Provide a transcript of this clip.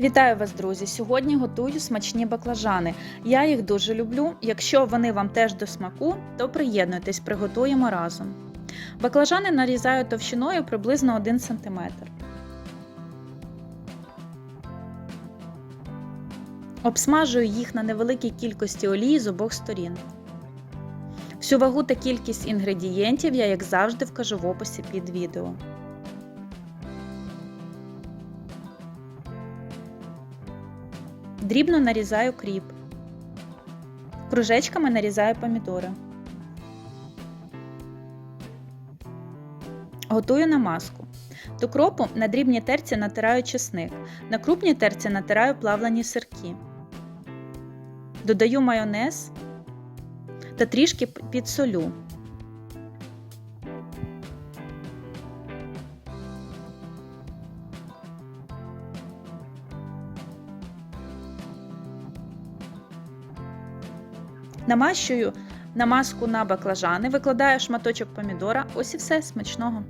Вітаю вас, друзі! Сьогодні готую смачні баклажани. Я їх дуже люблю. Якщо вони вам теж до смаку, то приєднуйтесь, приготуємо разом. Баклажани нарізаю товщиною приблизно 1 см. Обсмажую їх на невеликій кількості олії з обох сторін. Всю вагу та кількість інгредієнтів я, як завжди, вкажу в описі під відео. Дрібно нарізаю кріп. Кружечками нарізаю помідори. Готую намазку. До кропу на дрібній терці натираю чесник. На крупній терці натираю плавлені сирки. Додаю майонез та трішки підсолю. Намащую намазку на баклажани, викладаю шматочок помідора. Ось і все смачного.